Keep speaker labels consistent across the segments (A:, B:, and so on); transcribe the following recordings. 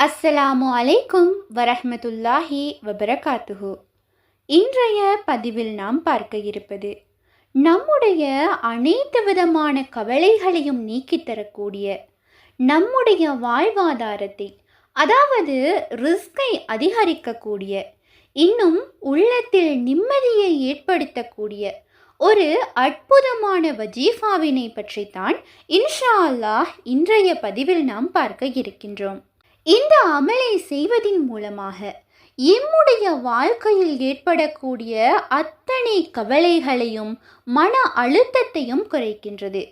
A: அஸ்ஸலாமு அலைக்கும் வரஹமத்துல்லாஹி வபரகாத்துஹு. இன்றைய பதிவில் நாம் பார்க்க இருப்பது நம்முடைய அனைத்து விதமான கவலைகளையும் நீக்கித் தரக்கூடிய நம்முடைய வாழ்வாதாரத்தை அதாவது ரிஸ்கை அதிகரிக்கக்கூடிய இன்னும் உள்ளத்தில் நிம்மதியை ஏற்படுத்தக்கூடிய ஒரு அற்புதமான வஜீஃபாவினை பற்றித்தான் இன்ஷா அல்லாஹ் இன்றைய பதிவில் நாம் பார்க்க இருக்கின்றோம். இந்த அமலை செய்வதின் மூலமாக எம்முடைய வாழ்க்கையில் ஏற்படக்கூடிய அத்தனை கவலைகளையும் மன அழுத்தத்தையும் குறைக்கின்றது.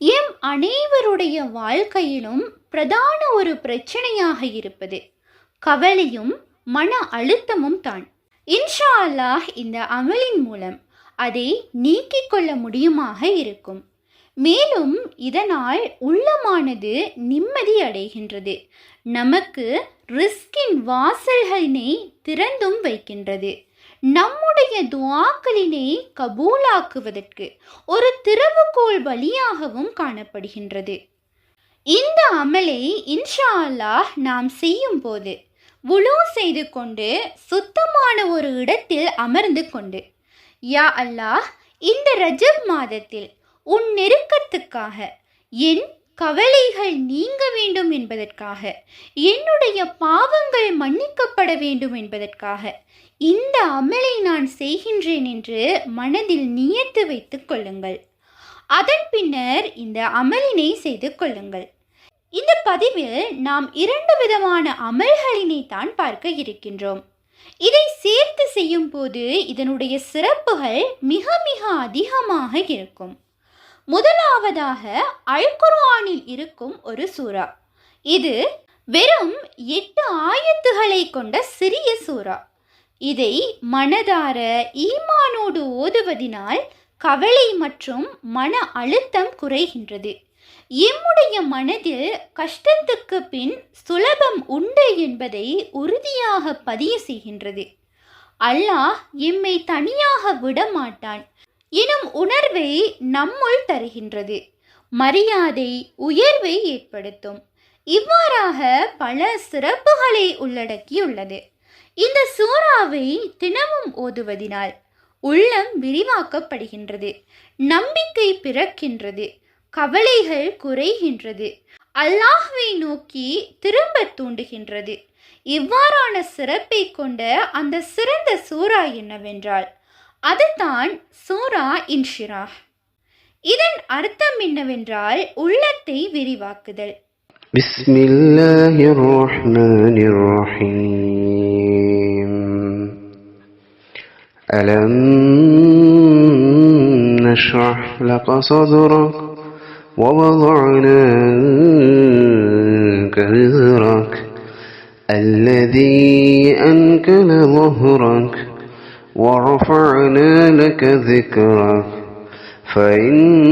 A: எம் அனைவருடைய வாழ்க்கையிலும் பிரதான ஒரு பிரச்சனையாக இருப்பது கவலையும் மன அழுத்தமும் தான். இன்ஷா அல்லாஹ் இந்த அமலின் மூலம் அதை நீக்கிக் கொள்ள முடியுமாக இருக்கும். மேலும் இதனால் உள்ளமானது நிம்மதி அடைகின்றது. நமக்கு ரிஸ்கின் வாசல்களினை திறந்தும் வைக்கின்றது. நம்முடைய துவாக்களினை கபூலாக்குவதற்கு ஒரு திறவுகோல் வழியாகவும் காணப்படுகின்றது. இந்த அமலை இன்ஷா அல்லாஹ் நாம் செய்யும் போது உழு செய்து கொண்டு சுத்தமான ஒரு இடத்தில் அமர்ந்து கொண்டு யா அல்லாஹ் இந்த ரஜப் மாதத்தில் உன் நெருக்கத்துக்காக. என் கவலைகள் நீங்க வேண்டும் என்பதற்காக. என்னுடைய பாவங்கள் மன்னிக்கப்பட வேண்டும் என்பதற்காக. இந்த அமலை நான் செய்கின்றேன் என்று மனதில் நியத்து வைத்துக் கொள்ளுங்கள். அதன் பின்னர் இந்த அமலினை செய்து கொள்ளுங்கள். இந்த பதிவில் நாம் இரண்டு விதமான அமல்களினை தான் பார்க்க இருக்கின்றோம். இதை சேர்த்து செய்யும் போது இதனுடைய சிறப்புகள் மிக மிக அதிகமாக இருக்கும். முதலாவதாக அல்குர்ஆனில் இருக்கும் ஒரு சூறா. இது வெறும் எட்டு ஆயத்துகளை கொண்ட சிறிய சூறா. இதை மனதார ஈமானோடு ஓதுவதினால் கவலை மற்றும் மன அழுத்தம் குறைகின்றது. எம்முடைய மனதில் கஷ்டத்துக்கு பின் சுலபம் உண்டு என்பதை உறுதியாக பதிய செய்கின்றது. அல்லாஹ் எம்மை தனியாக விடமாட்டான். எனும் உணர்வை நம்முள் தருகின்றது. மரியாதை உயர்வை ஏற்படுத்தும். இவ்வாறாக பல சிறப்புகளை உள்ளடக்கியுள்ளது. இந்த சூறாவை தினமும் ஓதுவதினால் உள்ளம் விரிவாக்கப்படுகின்றது. நம்பிக்கை பிறக்கின்றது. கவலைகள் குறைகின்றது. அல்லாஹ்வை நோக்கி திரும்ப தூண்டுகின்றது. இவ்வாறான சிறப்பை கொண்ட அந்த சிறந்த சூறா என்னவென்றால் அதுதான் சூரா இன்ஷிரா இதன் அர்த்தம் என்னவென்றால் உள்ளத்தை விரிவாக்குதல்
B: بسم الله الرحمن الرحيم ألم نشرح لك صدرك ووضعنا عنك وزرك الذي أنكل ظهرك ورفعنا لك ذكرك فإن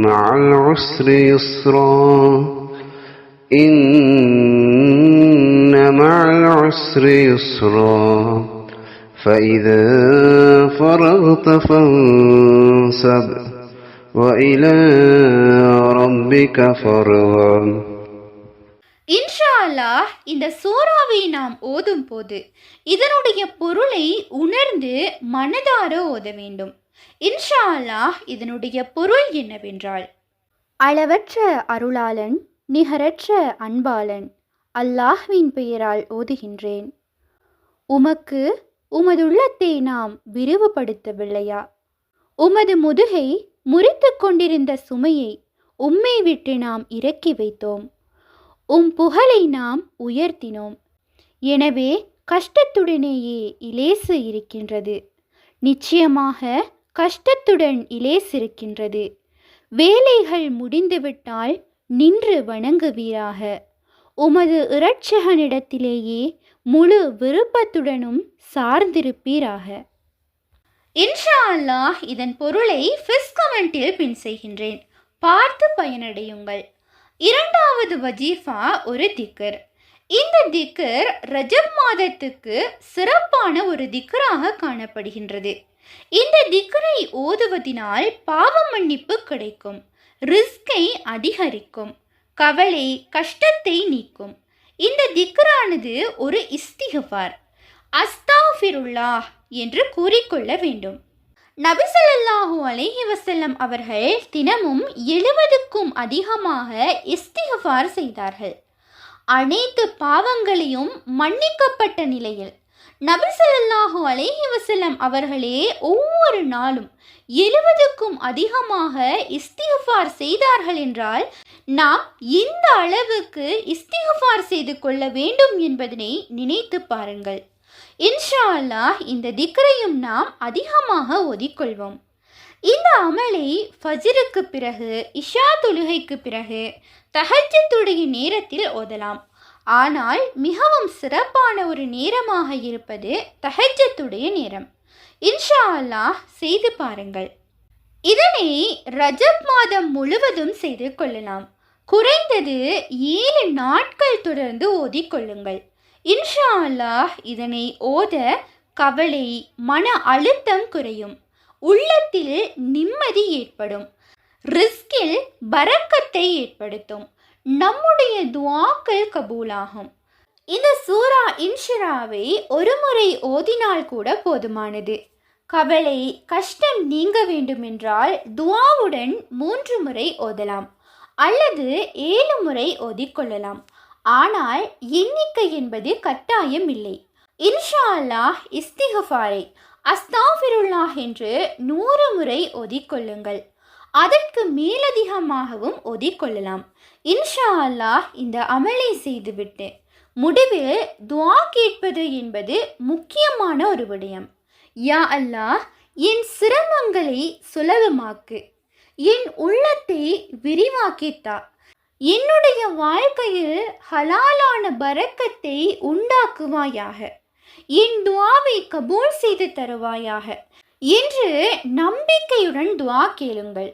B: مع العسر يسرا. إن مع العسر يسرا. فإذا فرغت فانصب وإلى ربك فارغب.
A: இன்ஷா அல்லாஹ் இந்த சூறாவை நாம் ஓதும் போது இதனுடைய பொருளை உணர்ந்து மனதார ஓத வேண்டும். இன்ஷா அல்லாஹ் இதனுடைய பொருள் என்னவென்றால் அளவற்ற அருளாளன் நிகரற்ற அன்பாளன் அல்லாஹ்வின் பெயரால் ஓதுகின்றேன். உமக்கு உமதுள்ளத்தை நாம் விரிவுபடுத்தவில்லையா? உமது முதுகை முறித்து கொண்டிருந்த சுமையை உம்மை விட்டு நாம் இறக்கி வைத்தோம். உம் புகழை நாம் உயர்த்தினோம். எனவே கஷ்டத்துடனேயே இலேசு இருக்கின்றது. நிச்சயமாக கஷ்டத்துடன் இலேசு இருக்கின்றது. வேலைகள் முடிந்துவிட்டால் நின்று வணங்குவீராக. உமது இரட்சகனிடத்திலேயே முழு விருப்பத்துடனும் சார்ந்திருப்பீராக. இன்ஷா அல்லாஹ் இதன் பொருளை ஃபிஸ் கமெண்டில் பின் செய்கின்றேன். பார்த்து பயனடையுங்கள். இரண்டாவது வஜீஃபா ஒரு திக்கர். இந்த திக்கர் ரஜப் மாதத்துக்கு சிறப்பான ஒரு திக்கராக காணப்படுகின்றது. இந்த திக்கரை ஓதுவதினால் பாவ மன்னிப்பு கிடைக்கும் ரிஸ்கை அதிகரிக்கும் கவலை கஷ்டத்தை நீக்கும். இந்த திக்கரானது ஒரு இஸ்திகபார் அஸ்தாஃபிருல்லாஹ் என்று கூறிக்கொள்ள வேண்டும். நபிசல்லாஹூ அலேஹி வசல்லம் அவர்கள் தினமும் எழுபதுக்கும் அதிகமாக இஸ்திகபார் செய்தார்கள். அனைத்து பாவங்களையும் மன்னிக்கப்பட்ட நிலையில் நபிசல்லாஹூ அலேஹி வசல்லம் அவர்களே ஒவ்வொரு நாளும் எழுபதுக்கும் அதிகமாக இஸ்திகபார் செய்தார்கள் என்றால் நாம் இந்த அளவுக்கு இஸ்திகபார் செய்து கொள்ள வேண்டும் என்பதனை நினைத்து பாருங்கள். இன்ஷா அல்லாஹ் இந்த திக்ரையும் நாம் அதிகமாக ஒதிக்கொள்வோம் இந்த அமலை ஃபஜிருக்கு பிறகு இஷா தொழுகைக்கு பிறகு தஹஜத்துடைய நேரத்தில் ஓதலாம். ஆனால் மிகவும் சிறப்பான ஒரு நேரமாக இருப்பது தஹஜத்துடைய நேரம். இன்ஷா அல்லாஹ் செய்து பாருங்கள். இதனை ரஜப் மாதம் முழுவதும் செய்து கொள்ளலாம். குறைந்தது ஏழு நாட்கள் தொடர்ந்து ஓதிக்கொள்ளுங்கள். இன்ஷா அல்லாஹ் இதனை ஓத கவலை மன அழுத்தம் குறையும். உள்ளத்தில் நிம்மதி ஏற்படும். ரிஸ்கில் பரக்கத்தை ஏற்படுத்தும். நம்முடைய துவாக்கள் கபூலாகும். இந்த சூரா இன்ஷிராவை ஒரு முறை ஓதினால் கூட போதுமானது. கவலை கஷ்டம் நீங்க வேண்டுமென்றால் துவாவுடன் மூன்று முறை ஓதலாம். அல்லது ஏழு முறை ஓதிக்கொள்ளலாம் ஆனால் எண்ணிக்கை என்பது கட்டாயம் இல்லை. இன்ஷா அல்லாஹ் இஸ்திகஃபாரை அஸ்தாஃபிருல்லாஹ் என்று நூறு முறை ஒதிக்கொள்ளுங்கள். அதற்கு மேலதிகமாகவும் ஒதிக்கொள்ளலாம். இன்ஷா அல்லாஹ் இந்த அமலை செய்துவிட்டு முடிவில் துவா கேட்பது என்பது முக்கியமான ஒரு விடயம். யா அல்லாஹ் என் சிரமங்களை சுலபமாக்கு. என் உள்ளத்தை விரிவாக்கித்தா. என்னுடைய வாழ்க்கையில் ஹலாலான பரக்கத்தை உண்டாக்குவாயாக. என் துவாவை கபூல் செய்து தருவாயாக. என்று நம்பிக்கையுடன் துவா கேளுங்கள்.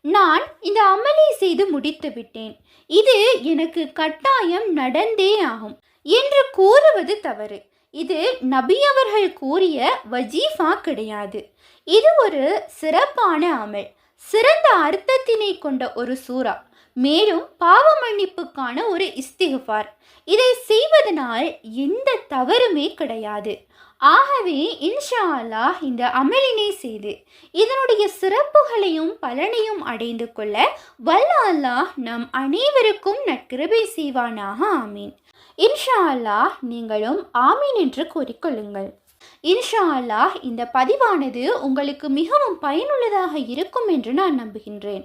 A: நான் இந்த அமலை செய்து முடித்து விட்டேன். இது எனக்கு கட்டாயம் நடந்தே ஆகும் என்று கூறுவது தவறு. இது நபி அவர்கள் கூறிய வஜீஃபா கிடையாது. இது ஒரு சிறப்பான அமல் சிறந்த அர்த்தத்தினை கொண்ட ஒரு சூறா. மேலும் பாவ மன்னிப்புக்கான ஒரு இஸ்திகுபார் இதை செய்வதனால் எந்த தவறுமே கிடையாது. ஆகவே இன்ஷா அல்லாஹ் இந்த அமலினை செய்து இதனுடைய சிறப்புகளையும் பலனையும் அடைந்து கொள்ள வல்ல அல்லாஹ் நம் அனைவருக்கும் நற்கிருபை செய்வானாக ஆமீன். இன்ஷா அல்லாஹ் நீங்களும் ஆமீன் என்று கூறிக்கொள்ளுங்கள். இன்ஷா அல்லாஹ் இந்த பதிவானது உங்களுக்கு மிகவும் பயனுள்ளதாக இருக்கும் என்று நான் நம்புகின்றேன்.